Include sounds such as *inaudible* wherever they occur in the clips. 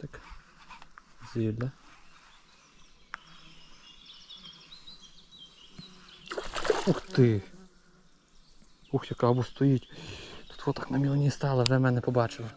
Воротик. Зілля. Ух ти! Ух, яка або стоїть. Тут отак на мілені стала, вже мене побачила.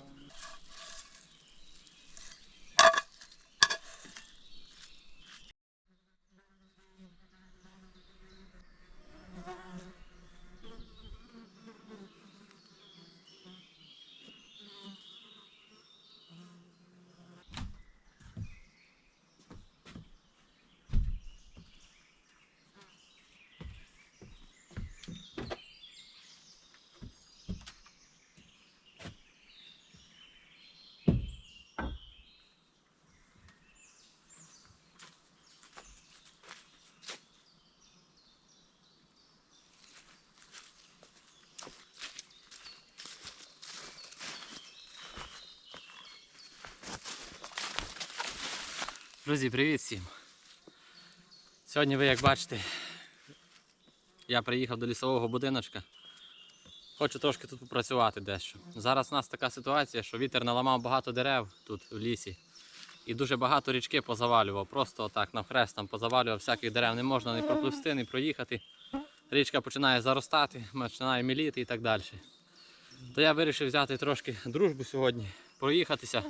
Друзі, привіт всім! Сьогодні ви, як бачите, я приїхав до лісового будиночка. Хочу трошки тут попрацювати дещо. Зараз у нас така ситуація, що вітер наламав багато дерев тут в лісі. І дуже багато річки позавалював. Просто так навхрест там позавалював всяких дерев. Не можна ні пропливсти, ні проїхати. Річка починає заростати, починає міліти і так далі. То я вирішив взяти трошки дружбу сьогодні, проїхатися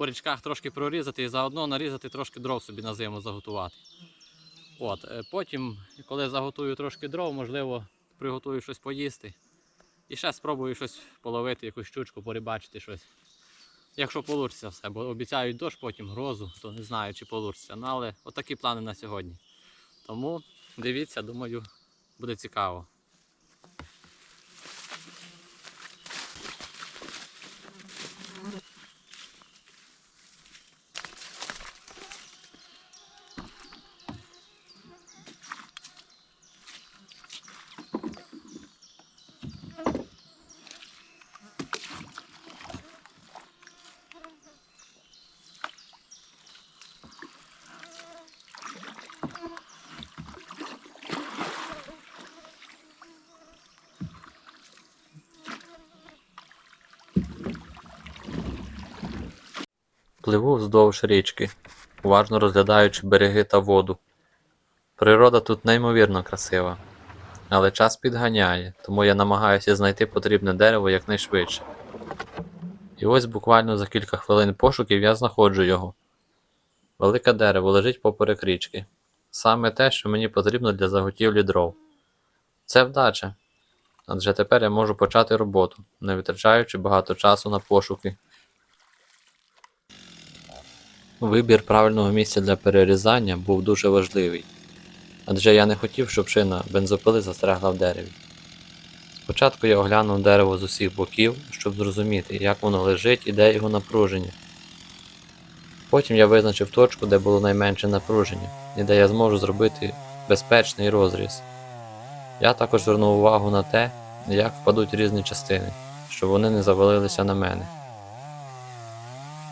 по річках трошки прорізати і заодно нарізати трошки дров собі на зиму заготувати. От, е, потім, коли заготую трошки дров, можливо, приготую щось поїсти. І ще спробую щось половити, якусь щучку, порибачити щось. Якщо вийде все, бо обіцяють дощ, потім грозу, то не знаю, чи вийде. Ну, але отакі плани на сьогодні. Тому дивіться, думаю, буде цікаво. Пливу вздовж річки, уважно розглядаючи береги та воду. Природа тут неймовірно красива, але час підганяє, тому я намагаюся знайти потрібне дерево якнайшвидше. І ось буквально за кілька хвилин пошуків я знаходжу його. Велике дерево лежить поперек річки. Саме те, що мені потрібно для заготівлі дров. Це вдача. Адже тепер я можу почати роботу, не витрачаючи багато часу на пошуки. Вибір правильного місця для перерізання був дуже важливий, адже я не хотів, щоб шина бензопили застрягла в дереві. Спочатку я оглянув дерево з усіх боків, щоб зрозуміти, як воно лежить і де його напруження. Потім я визначив точку, де було найменше напруження, і де я зможу зробити безпечний розріз. Я також звернув увагу на те, як впадуть різні частини, щоб вони не завалилися на мене.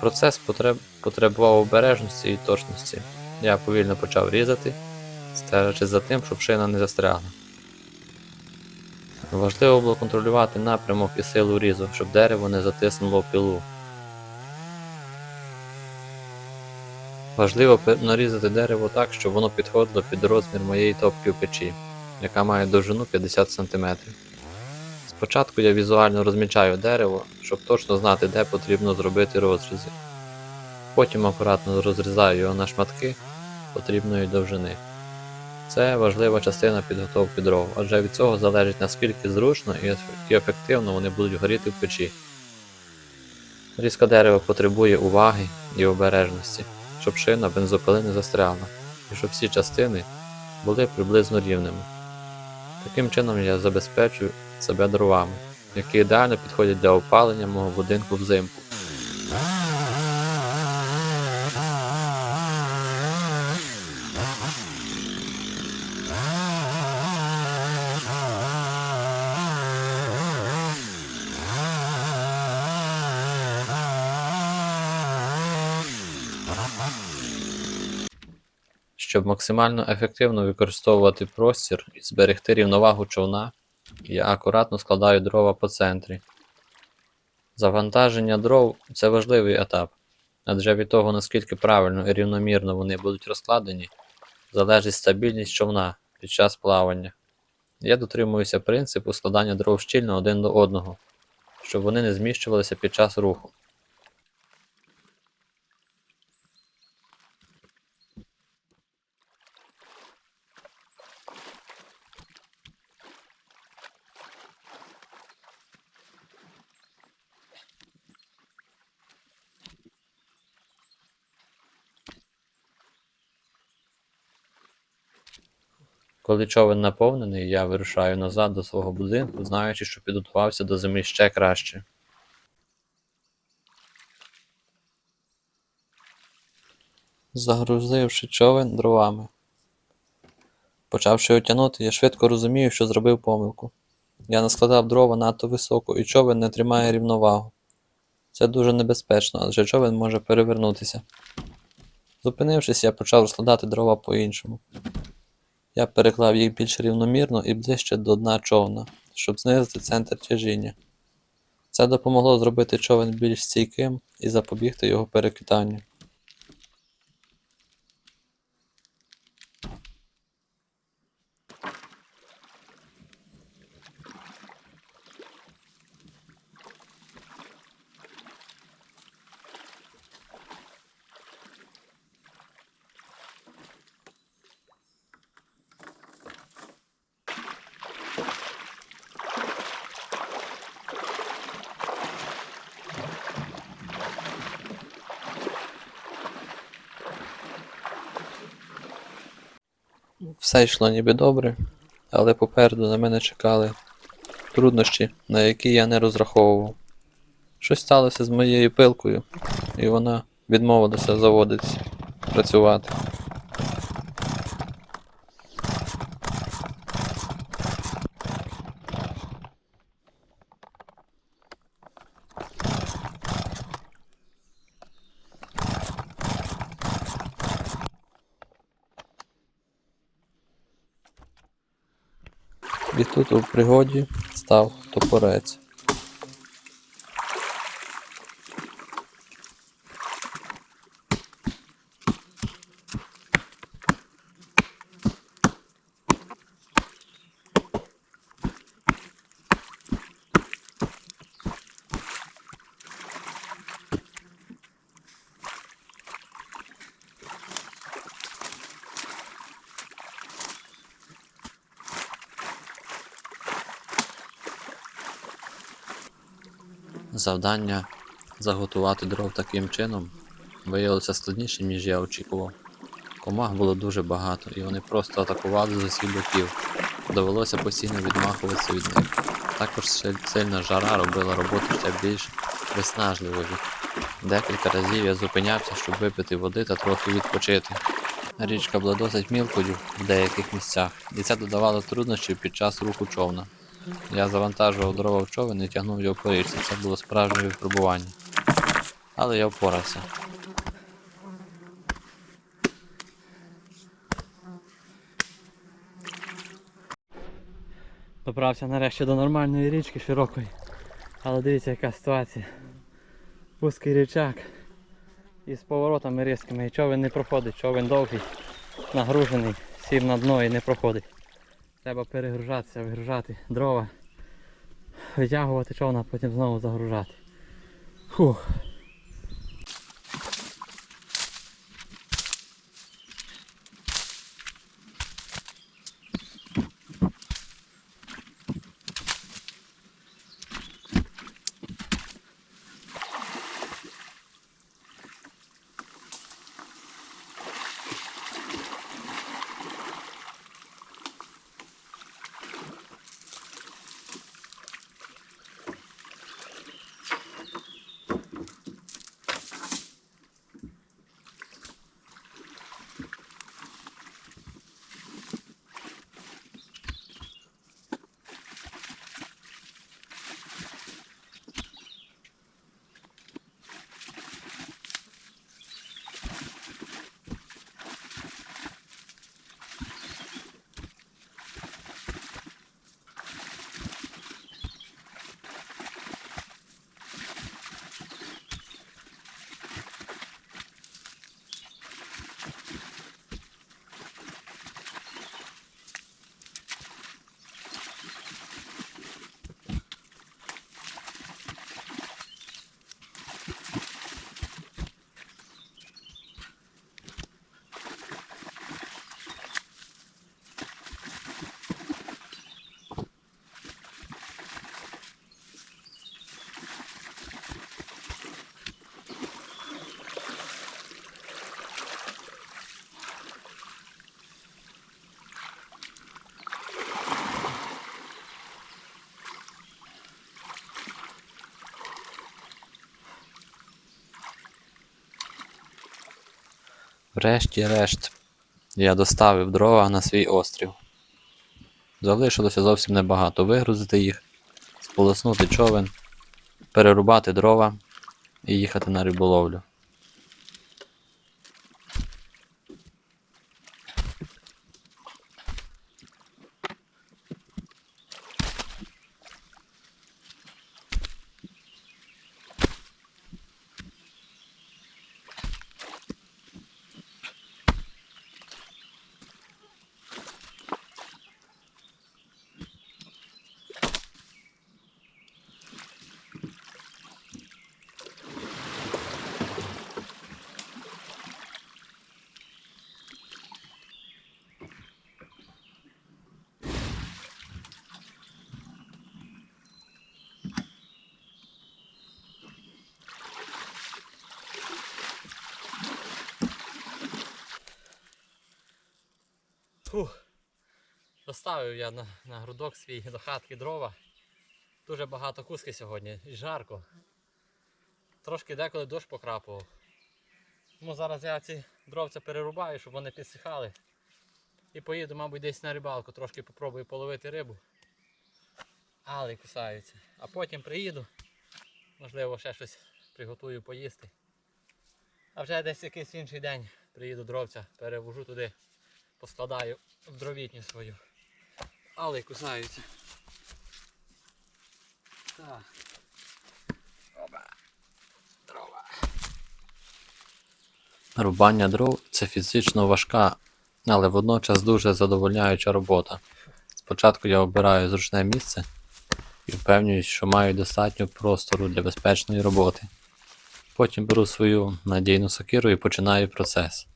Процес потреб... потребував обережності і точності. Я повільно почав різати, стежачи за тим, щоб шина не застрягла. Важливо було контролювати напрямок і силу різу, щоб дерево не затиснуло пілу. Важливо нарізати дерево так, щоб воно підходило під розмір моєї топки в печі, яка має довжину 50 см. Спочатку я візуально розмічаю дерево, щоб точно знати, де потрібно зробити розрізи. Потім акуратно розрізаю його на шматки потрібної довжини. Це важлива частина підготовки дров, адже від цього залежить наскільки зручно і ефективно вони будуть горіти в печі. Різка дерева потребує уваги і обережності, щоб шина бензопили не застрягла, і щоб всі частини були приблизно рівними. Таким чином я забезпечую себе дровами, які ідеально підходять для опалення мого будинку взимку. Щоб максимально ефективно використовувати простір і зберегти рівновагу човна, я акуратно складаю дрова по центрі. Завантаження дров це важливий етап, Адже від того, наскільки правильно і рівномірно вони будуть розкладені, залежить стабільність човна під час плавання. Я дотримуюся принципу складання дров щільно один до одного, щоб вони не зміщувалися під час руху. Коли човен наповнений, я вирушаю назад до свого будинку, знаючи, що підготувався до зими ще краще. Загрузивши човен дровами. Почавши його тягнути, я швидко розумію, що зробив помилку. Я наскладав дрова надто високо, і човен не тримає рівновагу. Це дуже небезпечно, адже човен може перевернутися. Зупинившись, я почав розкладати дрова по-іншому. Я переклав їх більш рівномірно і ближче до дна човна, щоб знизити центр тяжіння. Це допомогло зробити човен більш стійким і запобігти його перекитанню. Все йшло ніби добре, але попереду на мене чекали труднощі, на які я не розраховував. Щось сталося з моєю пилкою, і вона відмовилася заводитися, працювати. І тут у пригоді став топорець. Завдання заготувати дров таким чином виявилося складнішим, ніж я очікував. Комах було дуже багато, і вони просто атакували з усіх боків. Довелося постійно відмахуватися від них. Також сильна жара робила роботу ще більш виснажливою. Декілька разів я зупинявся, щоб випити води та трохи відпочити. Річка була досить мілкою в деяких місцях, і це додавало труднощів під час руху човна. Я завантажував дрова в човен і тягнув його по річці. Це було справжнє випробування. Але я впорався. Добрався нарешті до нормальної річки широкої. Але дивіться, яка ситуація. Вузький річак. І з поворотами різкими. І човен не проходить. Човен довгий, нагружений, сів на дно і не проходить. Треба перегружатися, вигружати дрова, витягувати човна, потім знову загружати. Фух. Врешті-решт, я доставив дрова на свій острів. Залишилося зовсім небагато. Вигрузити їх, сполоснути човен, перерубати дрова і їхати на риболовлю. Фух. Доставив я на, на грудок свій до хатки дрова. Дуже багато куски сьогодні і жарко. Трошки деколи дощ покрапував. Тому зараз я ці дровця перерубаю, щоб вони підсихали. І поїду, мабуть, десь на рибалку, трошки попробую половити рибу. Але кусаються. А потім приїду, можливо, ще щось приготую поїсти. А вже десь якийсь інший день приїду дровця, перевожу туди, поскладаю в дровітню свою. Але кусаються. Так. Оба. Дрова. Рубання дров це фізично важка, але водночас дуже задовольняюча робота. Спочатку я обираю зручне місце і впевнююсь, що маю достатньо простору для безпечної роботи. Потім беру свою надійну сокиру і починаю процес.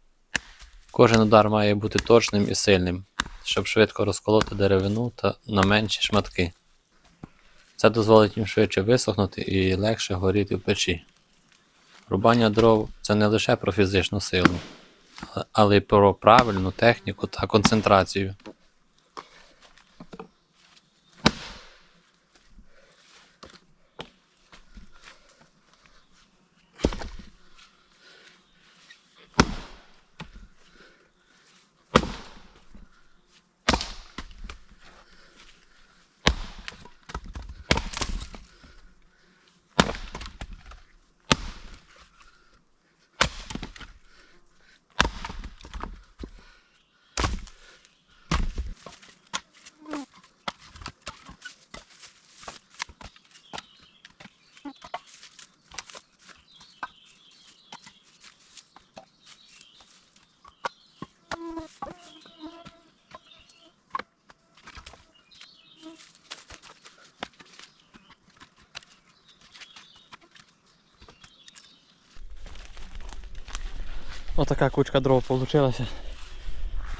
Кожен удар має бути точним і сильним, щоб швидко розколоти деревину та на менші шматки. Це дозволить їм швидше висохнути і легше горіти в печі. Рубання дров це не лише про фізичну силу, але- й про правильну техніку та концентрацію. Отака кучка дров получилася.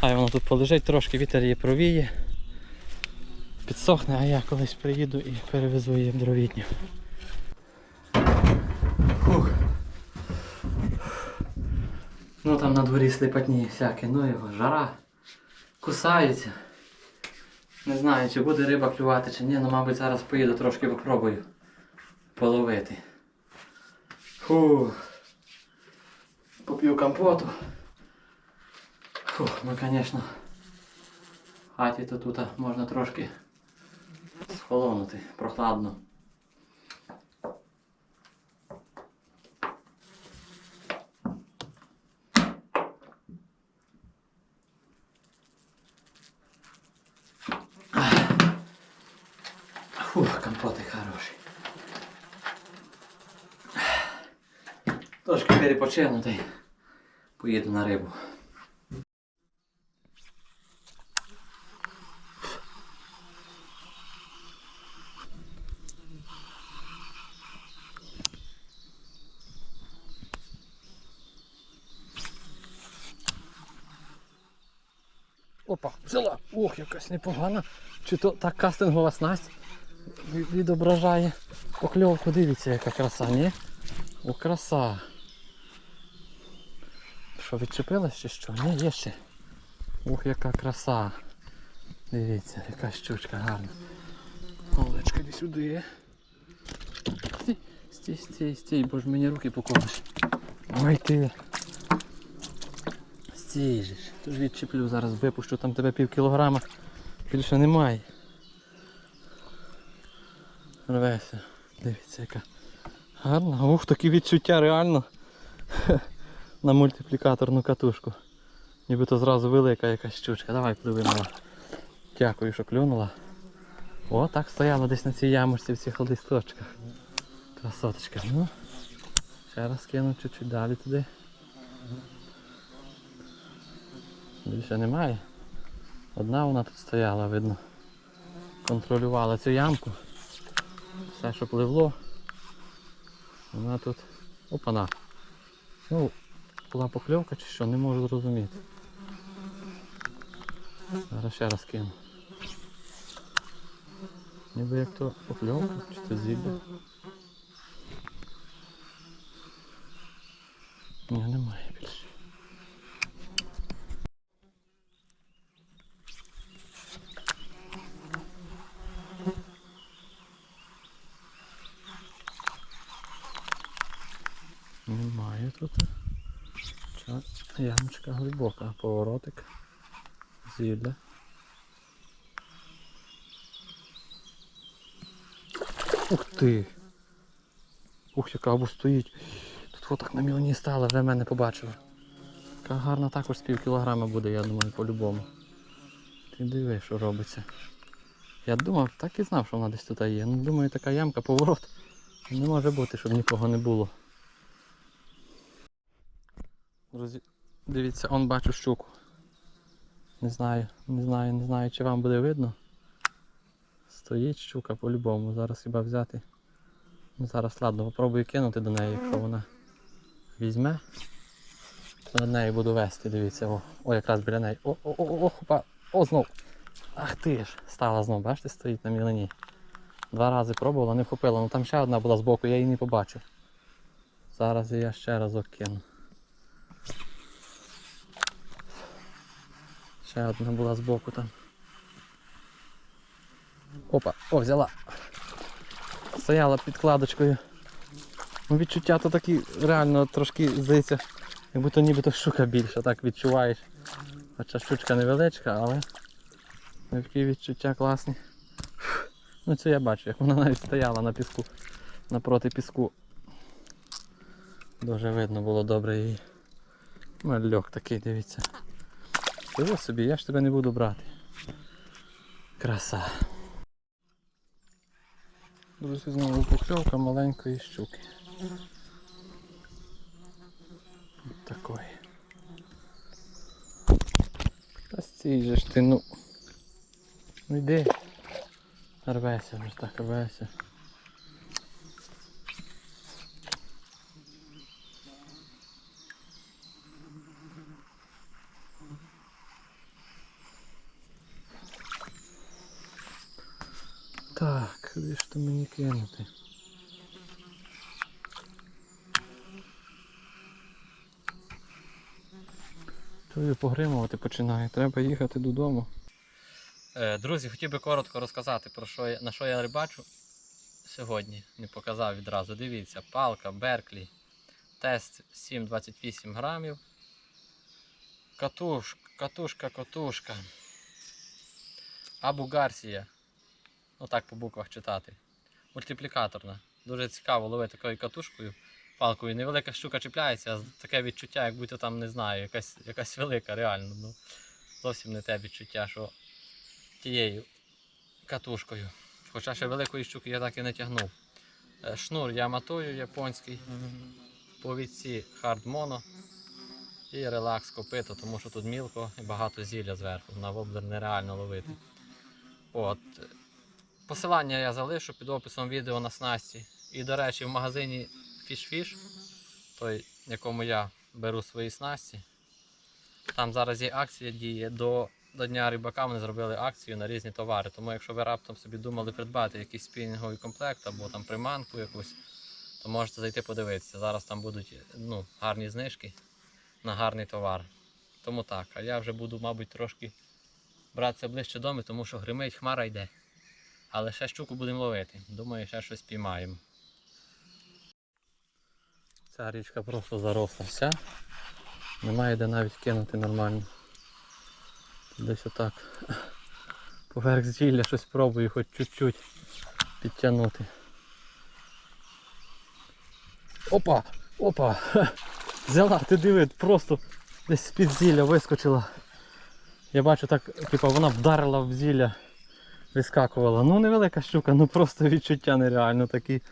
Хай воно тут полежить трошки, вітер її провіє. Підсохне, а я колись приїду і перевезу її в дровітню. Фух. Ну там на дворі сліпотні всяке, ну його, жара. Кусається. Не знаю, чи буде риба клювати, чи ні, ну мабуть зараз поїду трошки попробую половити. Фух. Поп'ю компоту. Фух, ну звісно. В хаті то тут можна трошки схолонути, прохладно. Фух, компоти хороші. Трошки перепочину та й Поїду на рибу. Опа, взяла. Ох, якась непогана. Чи то так кастингова снасть відображає покльовку. Дивіться, яка краса, ні? О, краса. Що, відчепилась чи що? Ні, є ще. Ух, яка краса. Дивіться, яка щучка гарна. Олечка, іди сюди. Стій, стій, стій, стій, бо ж мені руки поколиш. Ой ти. стій же. Тож відчіплю зараз, випущу там тебе пів кілограма. Більше немає. Рвеся. Дивіться яка. Гарна. Ух, такі відчуття реально. На мультиплікаторну катушку. Нібито зразу велика якась щучка. Давай пливи. Дякую, що клюнула. О, так стояла десь на цій ямочці в цих листочках. Красоточка. Ну. Ще раз кину чуть-чуть далі туди. Більше немає. Одна вона тут стояла, видно. Контролювала цю ямку. Все, що пливло. Вона тут. Опана. Ну, була покльовка чи що, не можу зрозуміти. Зараз ще раз кину. Ніби як то покльовка, чи то зілля. Ні. Немає тут. Ча- Ямочка глибока, поворотик. Зілля. Ух ти! Ух, яка або стоїть. Тут отак на мілені стала, вже мене побачила. Така гарна також з пів кілограма буде, я думаю, по-любому. Ти диви, що робиться. Я думав, так і знав, що вона десь тут є. Ну, думаю, така ямка, поворот. Не може бути, щоб нікого не було. Друзі, дивіться, он бачу щуку. Не знаю, не знаю, не знаю, чи вам буде видно. Стоїть щука по-любому. Зараз хіба взяти. Ну, Зараз ладно, попробую кинути до неї, якщо вона візьме. То над нею буду вести, дивіться, о, о якраз біля неї. О, о, о, о, хопа, о, знов. Ах ти ж, стала знов, бачите, стоїть на мілені. Два рази пробувала, не вхопила, ну там ще одна була збоку, я її не побачив. Зараз я ще разок кину. Ще одна була збоку там. Опа, о, взяла. Стояла під кладочкою. Ну, відчуття то такі реально трошки здається, як будто нібито щука більша, так відчуваєш. Хоча щучка невеличка, але такі відчуття класні. Ну це я бачу, як вона навіть стояла на піску, напроти піску. Дуже видно було добре її. Мальок такий, дивіться. Диви собі, я ж тебе не буду брати. Краса. Друзі, знову покльовка маленької щуки. От такої. Та стій же ж ти, ну. Ну йди. Рвеся вже так, рвеся. То мені кинути? Чую, погримувати починає. Треба їхати додому. Е, Друзі, хотів би коротко розказати, про що я, на що я рибачу сьогодні. Не показав відразу. Дивіться, палка, Берклі, тест 7,28 грамів. Катуш, катушка, катушка. Абу Гарсія. Отак по буквах читати. Мультиплікаторна. Дуже цікаво ловити такою катушкою, палкою. Невелика щука чіпляється, а таке відчуття, як будто там, не знаю, якась, якась велика, реально. Ну, зовсім не те відчуття, що тією катушкою. Хоча ще великої щуки я так і не тягнув. Е, Шнур Яматою японський. Повідці Hard Mono. І релакс копито, тому що тут мілко і багато зілля зверху. На воблер нереально ловити. От. Посилання я залишу під описом відео на снасті. І, до речі, в магазині Fish Fish, той, якому я беру свої снасті, там зараз є акція діє до, до Дня рибака. Вони зробили акцію на різні товари. Тому якщо ви раптом собі думали придбати якийсь спінінговий комплект або там приманку якусь, то можете зайти подивитися. Зараз там будуть ну, гарні знижки на гарний товар. Тому так. А я вже буду, мабуть, трошки братися ближче дому, тому що гримить, хмара йде. Але ще щуку будемо ловити. Думаю, ще щось піймаємо. Ця річка просто заросла вся. Немає де навіть кинути нормально. Десь отак. Поверх зілля щось пробую, хоч чуть-чуть підтягнути. Опа! Опа! *laughs* Взяла, ти диви, просто десь з-під зілля вискочила. Я бачу так, типу, вона вдарила в зілля, вискакувала. Ну невелика щука, ну просто відчуття нереально такі.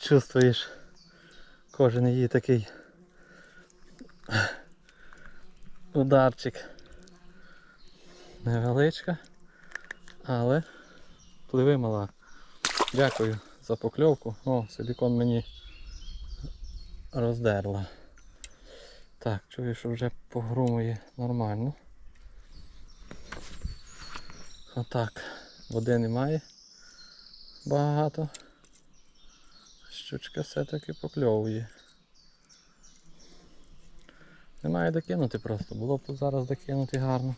Чувствуєш кожен її такий ударчик. Невеличка, але пливи мала. Дякую за покльовку. О, силікон мені роздерла. Так, чую, що вже погрумує нормально. Отак. Води немає. Багато. Щучка все-таки покльовує. Немає докинути просто. Було б тут зараз докинути гарно.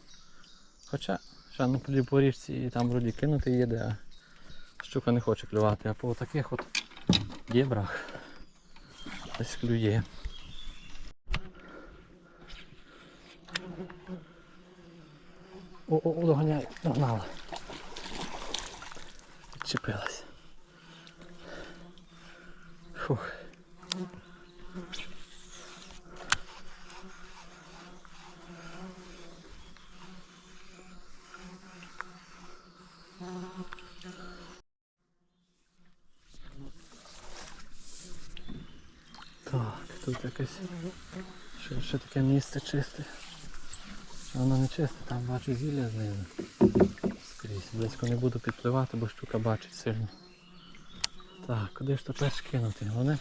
Хоча, ще на по річці і там вроді кинути їде, а щука не хоче клювати, а по таких от дібрах десь клює. О, о, о, доганяй, догнала. Відчепилась. Фух. Так, тут якесь ще, ще таке місце чисте. Воно не чисте, там бачу зілля знизу. Скрізь. Близько не буду підпливати, бо щука бачить сильно. Так, куди ж то перш кинути? Головне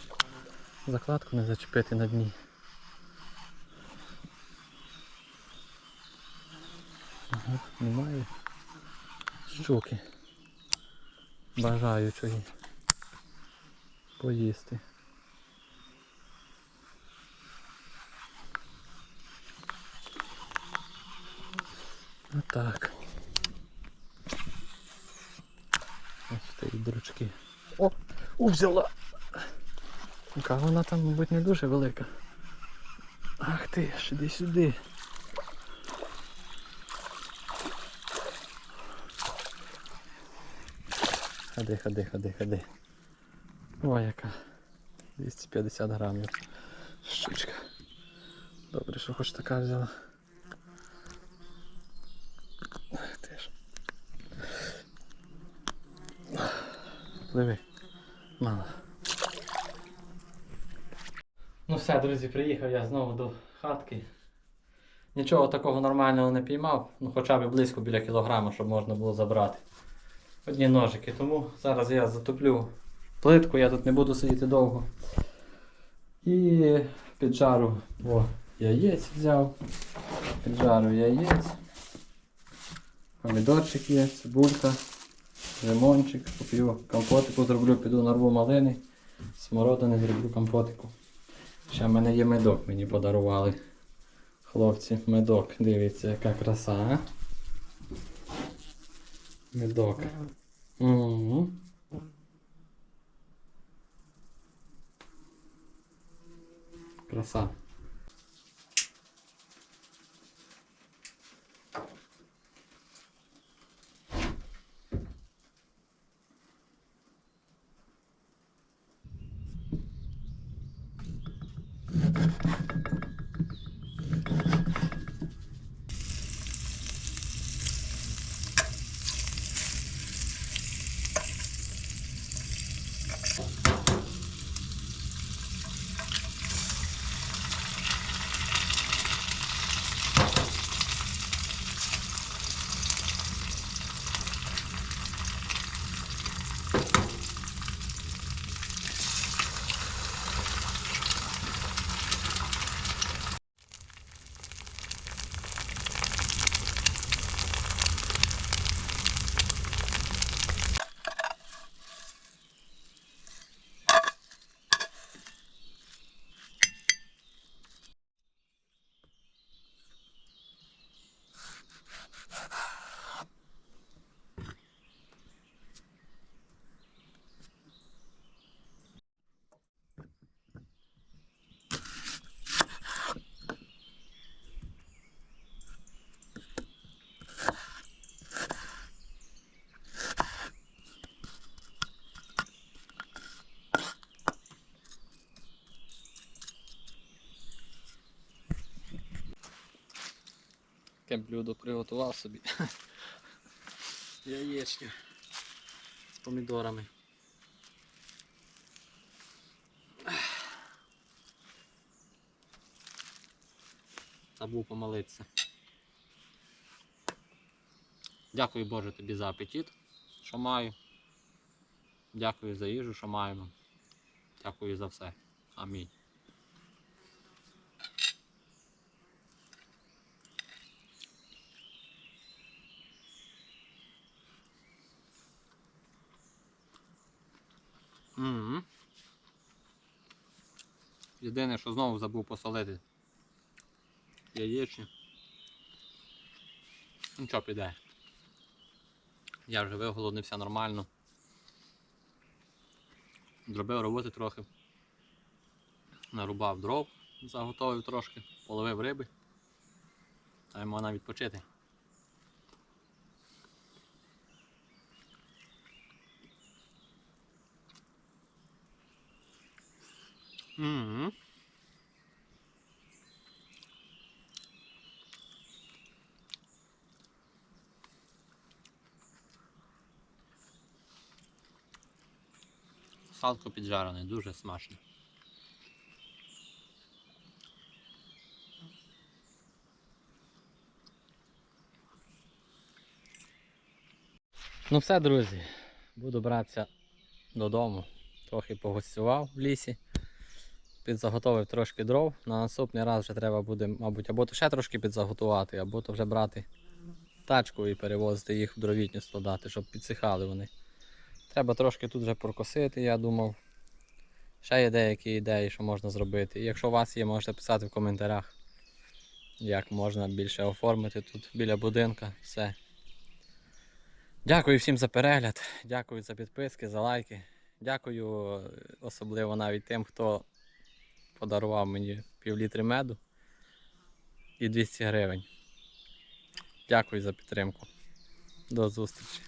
закладку не зачепити на дні. Ага, немає щуки. Бажаючої поїсти. Отак. Такі дурочки. О! У, взяла! Яка вона там, мабуть, не дуже велика. Ах ти, ж іди сюди. Ходи, ходи, ходи, ходи. О, яка. 250 грамів. Щучка. Добре, що хоч така взяла. Ах ти ж. Пливи. Мало. Ну все, друзі, приїхав я знову до хатки. Нічого такого нормального не піймав, ну хоча б близько біля кілограма, щоб можна було забрати. Одні ножики. Тому зараз я затоплю плитку, я тут не буду сидіти довго. І піджару о, яєць взяв. Піджару яєць. Помідорчик є, цибулька, лимончик, поп'ю компотику зроблю, піду нарву малини, смородини зроблю компотику. Ще в мене є медок, мені подарували. Хлопці, медок, дивіться, яка краса, а? Медок. Угу. Краса. Таке блюдо приготував собі. *laughs* Яєчня з помідорами. Забув помолитися. Дякую Боже тобі за апетит, що маю. Дякую за їжу, що маємо. Дякую за все. Амінь. Мгм. Єдине, що знову забув посолити яєчню. Нічого піде. Я вже виголоднився нормально. Зробив роботи трохи. Нарубав дров, заготовив трошки, половив риби. Та й можна відпочити. Мгм. Салко піджарене, дуже смачно. Ну все, друзі, буду братися додому. Трохи погостював в лісі. Підзаготовив трошки дров. На наступний раз вже треба буде, мабуть, або то ще трошки підзаготувати, або то вже брати тачку і перевозити їх в дровітню складати, щоб підсихали вони. Треба трошки тут вже прокосити, я думав. Ще є деякі ідеї, що можна зробити. І якщо у вас є, можете писати в коментарях, як можна більше оформити тут біля будинка. Все. Дякую всім за перегляд, дякую за підписки, за лайки. Дякую е, особливо навіть тим, хто подарував мені півлітри меду і 200 гривень. Дякую за підтримку. До зустрічі.